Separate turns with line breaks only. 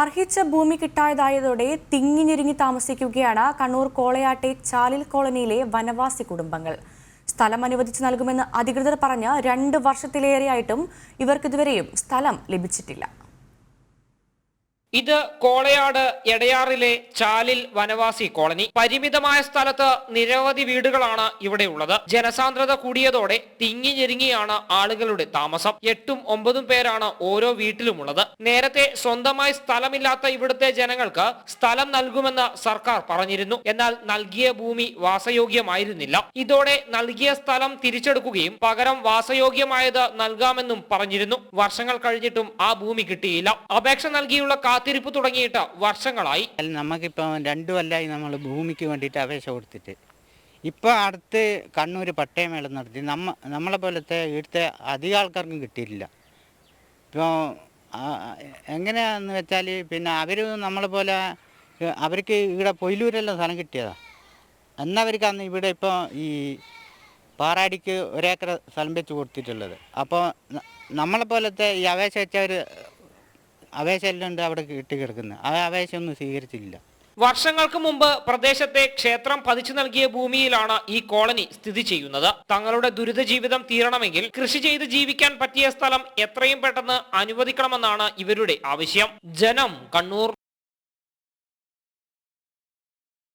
അർഹിച്ച ഭൂമി കിട്ടാതായതോടെ തിങ്ങിഞ്ഞിരുങ്ങി ഞെരുങ്ങി താമസിക്കുകയാണ് കണ്ണൂർ കോളയാട്ടെ ചാലിൽ കോളനിയിലെ വനവാസി കുടുംബങ്ങൾ. സ്ഥലം അനുവദിച്ചു നൽകുമെന്ന് അധികൃതർ പറഞ്ഞ് രണ്ട് വർഷത്തിലേറെയായിട്ടും ഇവർക്കിതുവരെയും സ്ഥലം ലഭിച്ചിട്ടില്ല.
ഇത് കോളയാട് എടയാറിലെ ചാലിൽ വനവാസി കോളനി. പരിമിതമായ സ്ഥലത്ത് നിരവധി വീടുകളാണ് ഇവിടെയുള്ളത് ജനസാന്ദ്രത കൂടിയതോടെ തിങ്ങി ഞെരുങ്ങിയാണ് ആളുകളുടെ താമസം. എട്ടും ഒമ്പതും പേരാണ് ഓരോ വീട്ടിലുമുള്ളത്. നേരത്തെ സ്വന്തമായി സ്ഥലമില്ലാത്ത ഇവിടുത്തെ ജനങ്ങൾക്ക് സ്ഥലം നൽകുമെന്ന് സർക്കാർ പറഞ്ഞിരുന്നു. എന്നാൽ നൽകിയ ഭൂമി വാസയോഗ്യമായിരുന്നില്ല. ഇതോടെ നൽകിയ സ്ഥലം തിരിച്ചെടുക്കുകയും പകരം വാസയോഗ്യമായത് നൽകാമെന്നും പറഞ്ഞിരുന്നു. വർഷങ്ങൾ കഴിഞ്ഞിട്ടും ആ ഭൂമി കിട്ടിയില്ല. അപേക്ഷ നൽകിയുള്ള കാത്തിരിപ്പ് തുടങ്ങിയിട്ട് വർഷങ്ങളായി.
നമുക്കിപ്പോൾ രണ്ടു കൊല്ലമായി നമ്മൾ ഭൂമിക്ക് വേണ്ടിയിട്ട് അപേക്ഷ കൊടുത്തിട്ട്. ഇപ്പോൾ അടുത്ത് കണ്ണൂർ പട്ടയമേളം നടത്തി. നമ്മ നമ്മളെ പോലത്തെ ഇവിടുത്തെ അധികം ആൾക്കാർക്കും കിട്ടിയിട്ടില്ല. ഇപ്പോൾ എങ്ങനെയാന്ന് വെച്ചാൽ പിന്നെ അവർ നമ്മളെ പോലെ അവർക്ക് ഇവിടെ പൊയിലൂരെല്ലാം സ്ഥലം കിട്ടിയതാ. എന്നവർക്ക് അന്ന് ഇവിടെ ഇപ്പോൾ ഈ പാറാടിക്ക് ഒരേക്കർ സ്ഥലം വെച്ച് കൊടുത്തിട്ടുള്ളത്. അപ്പോൾ നമ്മളെ പോലത്തെ ഈ അപേക്ഷ വെച്ചവർ എല്ലാം ഉണ്ട് അവിടെ കിട്ടി കിടക്കുന്നത് ആ ആവേശമൊന്നും സ്വീകരിച്ചില്ല
വർഷങ്ങൾക്ക് മുമ്പ് പ്രദേശത്തെ ക്ഷേത്രം പതിച്ചു നൽകിയ ഭൂമിയിലാണ് ഈ കോളനി സ്ഥിതി ചെയ്യുന്നത്. തങ്ങളുടെ ദുരിത ജീവിതം തീരണമെങ്കിൽ കൃഷി ചെയ്ത് ജീവിക്കാൻ പറ്റിയ സ്ഥലം എത്രയും പെട്ടെന്ന് അനുവദിക്കണമെന്നാണ് ഇവരുടെ ആവശ്യം. ജനം കണ്ണൂർ